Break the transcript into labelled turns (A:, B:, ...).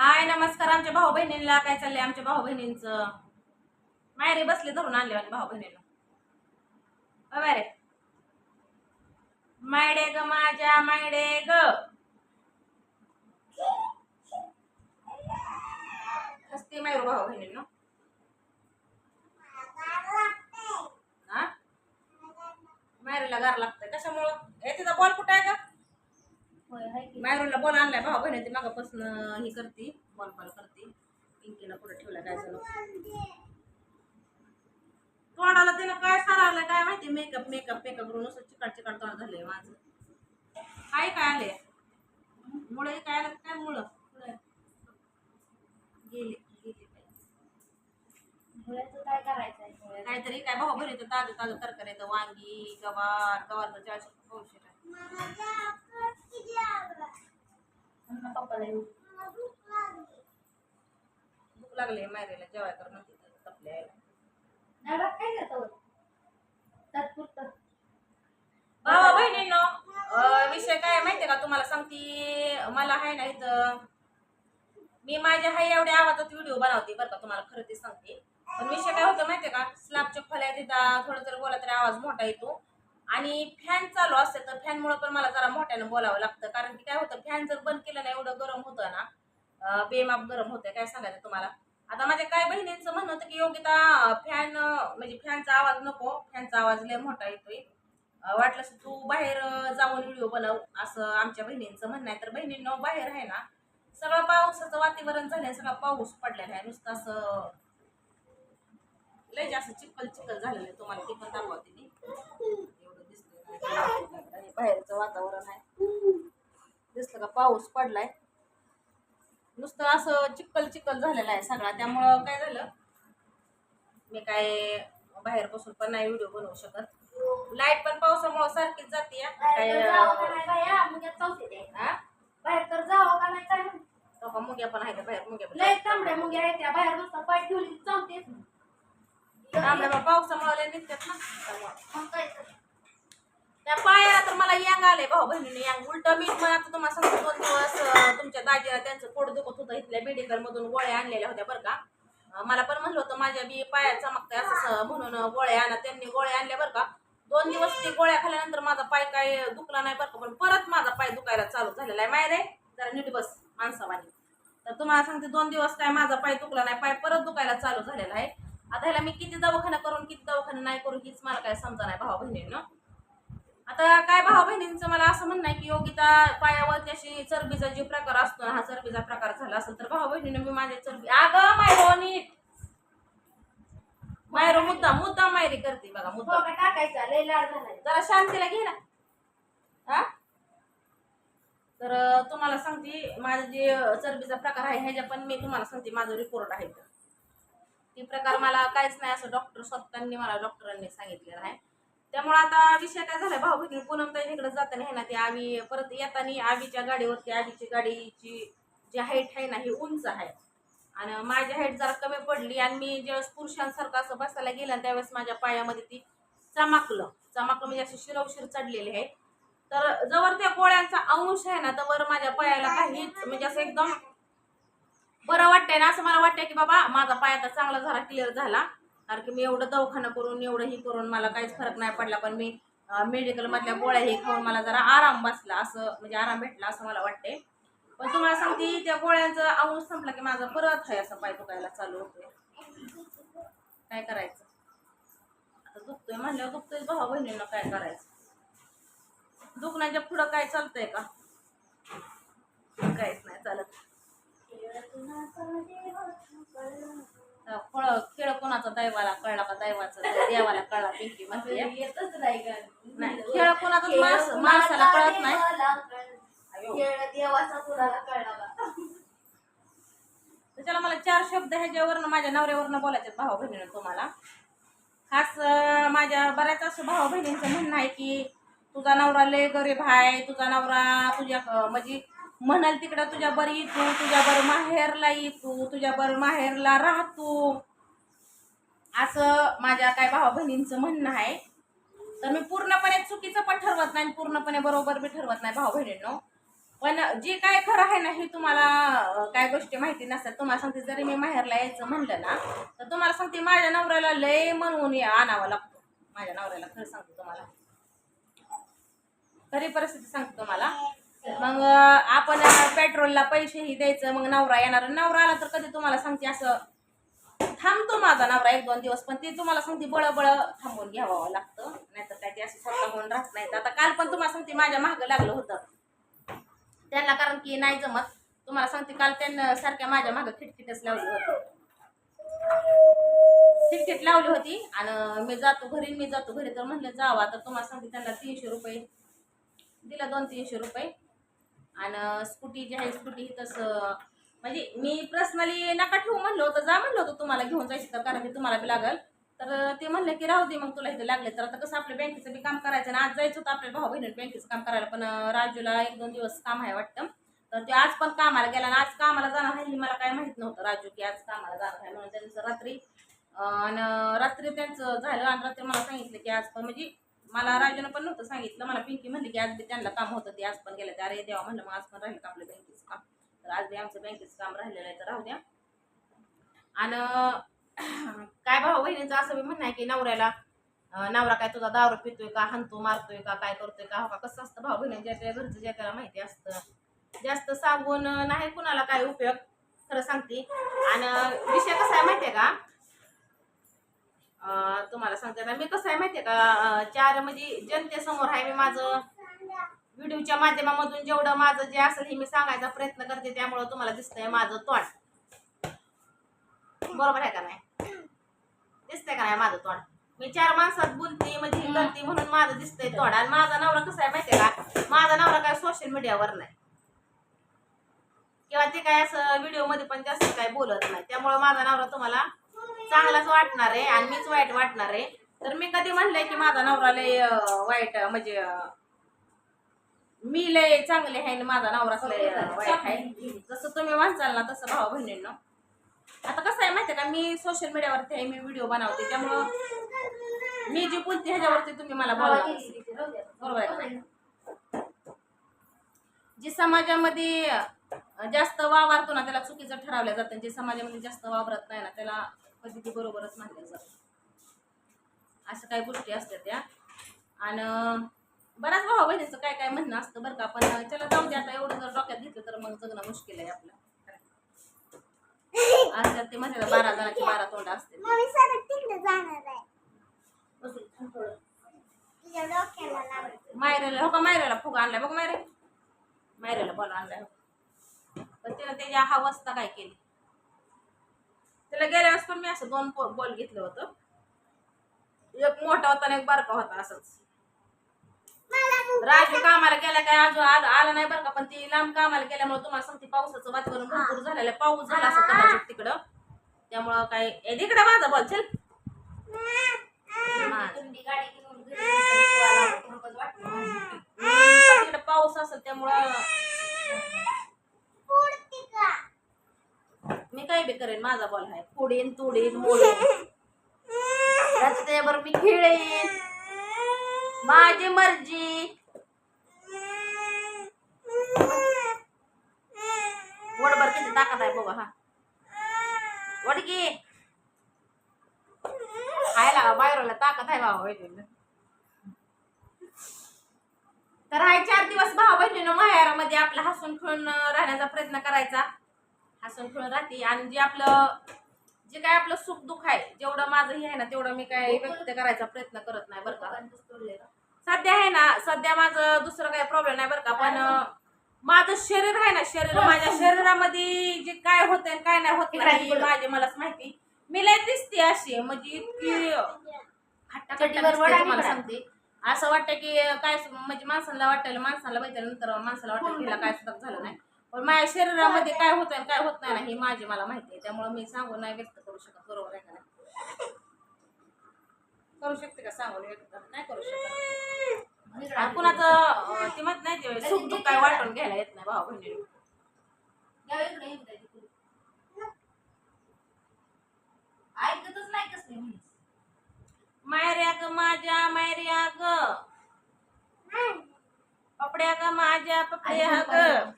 A: हाय नमस्कार. आमच्या भाऊ बहिणींना काय चाललंय? आमच्या भाऊ बहिणींचं मायरे बसले धरून आणले माझ्या भाऊ बहिणीला मायरे मायडे ग माझ्या मायडे ग. हसते मायरू भाऊ बहिणींना मायरीला मायरूला गार लागतंय. कशामुळं? ए तिचा बॉल कुठं आहे का मायरूला बॉल आणलाय भाऊ बहिणी ती मागापासून ही करते बॉल बॉल करते. पिंकीला कुठं ठेवला काय झालं? तोंडाला तिनं काय सारावलं काय माहिती मेकअप मेकअप मेकअप करून असं चिकट चिकट तोंड झालंय माझं. काय काय आले? मुळे काय आलं? काय मुळं? गेले गेले
B: काय करायचं आहे?
A: काहीतरी काय भाऊ बहिणीचं ताजं ताजं तरकारी येतं वांगी गवार गवारचं चारशे पावशे
B: म्हणून पप्पाला येऊ.
A: भूक लागली मायरेला जेवाय कर म्हणते तपल्या यायला.
B: नवरा काय करतो तात्पुरतं
A: भावा बहिणींनो विषय काय माहितीये का तुम्हाला सांगते? मला आहे ना इथं मी माझ्या हाय एवढ्या आवाजात व्हिडिओ बनवते बरं का तुम्हाला खरं ते सांगते. पण विषय काय होतं माहितीये का? स्लॅबच्या खोल्या तिथं थोडं जर बोला तरी आवाज मोठा येतो. आणि फॅन चालू असते तर फॅनमुळं पण मला जरा मोठ्यानं बोलावं लागतं. कारण की काय होतं फॅन जर बंद केलं ना एवढं गरम होतं ना बेमाप गरम होतं काय सांगायचं तुम्हाला? आता माझ्या काय बहिणींचं म्हणणं होतं की योग्यता फॅन म्हणजे फॅनचा आवाज नको फॅनचा आवाज लय मोठा येतोय. वाटलं वाटलंस तू बाहेर जाऊन व्हिडिओ बनव असं आमच्या बहिणींचं म्हणणं आहे. तर बहिणींनो बाहेर आहे ना सगळं पावसाचं वातावरण झालंय सगळा पाऊस पडलेला आहे. नुसतं असं लय जास्त चिखल चिखल झालेलं आहे. तुम्हाला ते पण दाखवते मी. बाहेरचं वातावरण आहे. दिसलं का पाऊस पडलाय. नुसतं असं चिखल चिखल झालेलं आहे सगळा. त्यामुळं काय झालं? मी काय बाहेर बसून पण नाही व्हिडिओ बनवू शकत. लाइट पण पावसामुळं सारखीच जाते
B: बाहेर तर जावं का नाही बाया? मुग्यात चावते ते? बाहेर तर जावं का नाही काय
A: मुग्या पण आहे बाहेर मुग्या
B: लय तांबड्या मुग्या आहेत त्या. बाहेर नुसतं पाय ठेवली
A: तांबड्या मग पावसामुळे निघतात ना.
B: मग काय.
A: त्या पायाला तर मला यांग आले भाऊ बहिणीने यांग. उलट मी मग आता तुम्हाला सांगतो दोन दिवस तुमच्या दाजीला त्यांचं पोट दुखत होतं इथल्या मेडिकल मधून गोळ्या आणलेल्या होत्या बरं का. मला पण म्हणलं होतं माझ्या बी पाया चमकते असं म्हणून गोळ्या आणा. त्यांनी गोळ्या आणल्या बरं का. दोन दिवस ते गोळ्या खाल्ल्यानंतर माझा पाय काय दुखला नाही बरं का पण परत माझा पाय दुखायला चालू झालेला आहे. माहिती जरा नीट बस माणसावानी. तर तुम्हाला सांगते दोन दिवस काय माझा पाय दुखला नाही पाय परत दुखायला चालू झालेला आहे. आता ह्याला मी किती दवाखाना करून किती दवाखाना नाही करून हीच मला काय समजा नाही भावा बहिणीनं. आता काय भावा बहिणींचं मला असं म्हणणं आहे की योगिता पायावरती अशी चरबीचा जे प्रकार असतो ना हा चरबीचा प्रकार झाला असेल तर भावा बहिणीनं मी माझ्या चरबी अगं मायरो नीट मायरो मुद्दा मुद्दा मायरी करते बघा मुद्दा.
B: भोगा टाकायचा? लय लाड झालाय.
A: जरा शांतीला घे ना. हा? तर तुम्हाला सांगते माझं जे चरबीचा प्रकार आहे ह्याच्या पण मी तुम्हाला सांगते माझा रिपोर्ट आहे. तो. ती प्रकार मला काहीच नाही असं डॉक्टर स्वतःनी मला डॉक्टरांनी सांगितलेलं आहे. त्यामुळे आता विषय काय झाला भाऊ बहिणी पूनम इकडे जाताना आहे ना ती आवी परत येताना आवीच्या गाडीवरती आवीची गाडीची जी हाईट आहे ना ही उंच आहे. आणि माझी हाईट जरा कमी पडली आणि मी ज्यावेळेस पुरुषांसारखं असं बसायला गेलं त्यावेळेस माझ्या पायामध्ये ती चमाकलं. चमाकलं म्हणजे अशी शिरवशिर चढलेले आहे. तर जवळ त्या गोळ्यांचा अंश आहे ना तर माझ्या पायाला काही म्हणजे असं एकदम बरं वाटतंय ना असं मला वाटतंय की बाबा माझा पाय आता चांगला झाला क्लिअर झाला. कारण की मी एवढं दवाखाना करून एवढंही करून मला काहीच फरक नाही पडला. पण मी मेडिकलमधल्या गोळ्याही गोळ्या खाऊन मला जरा आराम बसला असं म्हणजे आराम भेटला असं मला वाटते पण तुम्हाला सांगते त्या गोळ्यांचा आऊस संपला की माझा परत आहे असं पाय दुखायला चालू होतो काय करायचं? आता दुखतोय म्हणल्यावर दुखतोय भाऊ बहिणींना काय करायचं? दुखण्याच्या पुढं काय चालतंय का? काहीच नाही चालत. फळ खेळ कोणाचा दैवाला कळला का? दैवाचा देवाला कळला पिंकी म्हणते
B: येतच नाही का?
A: नाही खेळ माणस माणसाला कळत नाही. अयो.
B: खेळ देवाचा कुणाला कळला बा.
A: त्याच्याला मला चार शब्द ह्याच्यावरनं माझ्या नवऱ्यावरनं बोलायचे भावा बहिणीनं तुम्हाला. खास माझ्या बऱ्याच असं भावा बहिणींचं म्हणणं आहे की तुझा नवरा लय गरीब आहे तुझा नवरा तुझ्या म्हणजे म्हणाल तिकडं तुझ्या बरं येतो तुझ्या बरं माहेरला येतो तुझ्या बरं माहेरला राहतो. असं माझ्या काय भावा बहिणींचं म्हणणं आहे. तर मी पूर्णपणे चुकीचं पण ठरवत नाही आणि पूर्णपणे बरोबर बी ठरवत नाही भाऊ बहिणींनो पण जे काय खरं आहे ना हे तुम्हाला काय गोष्टी माहिती नसतात. तुम्हाला सांगते जरी मी माहेरला यायचं म्हणलं ना तर तुम्हाला सांगते माझ्या नवऱ्याला लय म्हणून या- आणावं लागतो. माझ्या नवऱ्याला खरं सांगतो तुम्हाला. खरी परिस्थिती सांगतो तुम्हाला. मग आपण पेट्रोलला पैसेही द्यायचं मग नवरा येणार. नवरा आला तर कधी तुम्हाला सांगते असं थांबतो माझा नवरा एक दोन दिवस पण ते तुम्हाला सांगते बळ बळ थांबून घ्यावं लागतं. नाहीतर काय ते असं स्वतः होऊन राहत नाही. आता काल पण तुम्हाला सांगते माझ्या मागं लागलं होतं. त्यांना कारण की नाही जमत. तुम्हाला सांगते काल त्यांना सारख्या माझ्या मागं खिटखिटच लावली होती. खिटखिट लावली होती. आणि मी जातो घरी मी जातो घरी. तर म्हणलं जावा. तर तुम्हाला सांगते त्यांना तीनशे रुपये दिला दोन तीनशे रुपये. आणि स्कूटी जी आहे स्कूटी ही तसं म्हणजे मी पर्सनली नका ठेवू म्हणलं होतं. जा म्हणलं होतं तुम्हाला घेऊन जायचं तर कारण की तुम्हाला बी लागल. तर ते म्हणलं की राहू दे मग तुला इथं लागले तर. आता कसं आपल्या बँकेचं बी काम करायचं ना. आज जायचं होतं आपल्या भाऊ बहिणी बँकेचं काम करायला पण राजूला एक दोन दिवस काम आहे वाटतं. तर ते आज पण कामाला गेला आणि आज कामाला जाणार आहे हे मला काय माहीत नव्हतं राजू की आज कामाला जाणार आहे म्हणून. त्यांचं रात्री आणि रात्री त्यांचं झालं आणि रात्री मला सांगितलं की आज पण म्हणजे मला राजूनं पण नव्हतं सांगितलं. मला पिंकी म्हणली की आज बी त्यांना काम होतं ते आज पण गेलं. ते अरे देवा म्हणलं मग आज पण राहिलं का आपल्या बँकेचं काम? तर आज बी आमचं बँकेचं काम राहिलेलं आहे तर राहू द्या. आणि काय भाऊ बहिणीचं असं मी म्हणणं आहे की नवऱ्याला नवरा काय तुझा दारू पितोय का हनतो मारतोय का काय करतोय का हो का? कसं असतं भाऊ बहिणी ज्या त्या घरचं ज्या त्याला माहिती असतं. जास्त सांगून नाही कुणाला काय उपयोग खरं सांगते. आणि विषय कसा आहे माहितीये का? तुम्हाला सांगते ना. मी कसं आहे माहितीये का चार म्हणजे जनतेसमोर आहे मी माझं. व्हिडिओच्या माध्यमामधून जेवढं माझं जे असेल हे मी सांगायचा प्रयत्न करते त्यामुळं तुम्हाला दिसतंय माझं तोंड. बरोबर आहे का नाही? दिसतंय का नाही माझं तोंड? मी चार माणसात बोलते म्हणजे करते म्हणून माझं दिसतंय तोंड. आणि माझा नवरा कसा आहे माहितीये का माझा नवरा काय सोशल मीडियावर नाही. किंवा ते काय असं व्हिडिओमध्ये पण जास्त काय बोलत नाही. त्यामुळे माझा नवरा तुम्हाला चांगलाच वाटणार आहे आणि मीच वाईट वाटणार आहे. तर मी कधी म्हणलंय की माझा नवरा लय वाईट म्हणजे मी लय चांगले आहे आणि माझा नवराच लय वाईट आहे. जसं तुम्ही म्हणसाल ना तसं भाऊ बहिणींनो. आता कसं आहे माहितीये का मी सोशल मीडियावरती आहे मी व्हिडिओ बनवते. त्यामुळं मी जे बोलते ह्याच्यावरती तुम्ही मला बोला. बरोबर आहे? जे समाजामध्ये जास्त वावरतो ना त्याला चुकीचं ठरवलं जातं. जे समाजामध्ये जास्त वावरत नाही ना त्याला कधी ते बरोबरच मानलं जातं असं काही गोष्टी असतात त्या. आणि बऱ्याच भाऊ बहिणीचं काय काय म्हणणं असतं बरं का पण त्याला जाऊ दे आता एवढं जर डोक्यात घेतलं तर मग जगणं मुश्किल आहे आपलं. असतात ते म्हणतात बारा जणांची बारा तोंड असते मायरेला हो का मायरेला फुगा आणलाय बघ मायरे? मायरेला बॉल आणलाय हो. पण तिनं त्याची अवस्था काय केली? त्याला गेल्या वेळेस पण मी असं दोन बॉल घेतलं होतं. एक मोठा होता आणि एक बारका होता असंच. राजू कामाला गेला काय? अजून आलं आला नाही बरं का पण ती लांब कामाला गेल्यामुळे तुम्हाला सांगते पावसाचं वातावरण भरपूर झालेलं पाऊस झाला असं कदाचित तिकडं. त्यामुळं काय ए तिकडं माझा बॉल चल. तिकडं पाऊस असेल त्यामुळं मी काय बी करेन माझा बॉल आहे. फोडेन तोडेन मोडीन त्याच्याबरोबर मी खेळेन. माझी मर्जी. वडभर किती ताकद आहे बघा हा. वडगी खायला का बाहेरला ताकद आहे बाबा बहिणीला तर हा चार दिवस भाऊ बहिणीनं माहेरामध्ये आपला हसून खेळून राहण्याचा प्रयत्न करायचा. हसून खेळून राहते. आणि जे आपलं जे काय आपलं सुख दुःख आहे जेवढं माझं हे आहे ना तेवढं मी काय व्यक्त करायचा प्रयत्न करत नाही बरं का? सध्या आहे ना सध्या माझं दुसरं काही प्रॉब्लेम नाही बरं का पण माझं शरीर आहे ना शरीर माझ्या शरीरामध्ये जे काय होतंय आणि काय नाही होत नाही हे माझे मलाच माहिती. मी लय दिसते अशी म्हणजे इतकी हट्टा. सांगते. असं वाटतं की काय म्हणजे माणसाला वाटायला माणसाला बघितल्यानंतर माणसाला वाटतं की हिला काय सुद्धा झालं नाही. पण माझ्या शरीरामध्ये काय होत आणि काय होत नाही ना हे माझे मला माहिती आहे. त्यामुळे मी सांगून नाही व्यक्त करू शकत. बरोबर आहे का नाही? करू शकते का? सांगून व्यक्त नाही करू शकत. कुणाचं ते म्हणत नाही सुख दुःख काय वाटून घ्यायला येत नाही भाऊ बहिणी.
B: ऐकतच नाही कसले.
A: मायऱ्या ग माझ्या मायऱ्या ग. पपड्या ग माझ्या पपड्या ग.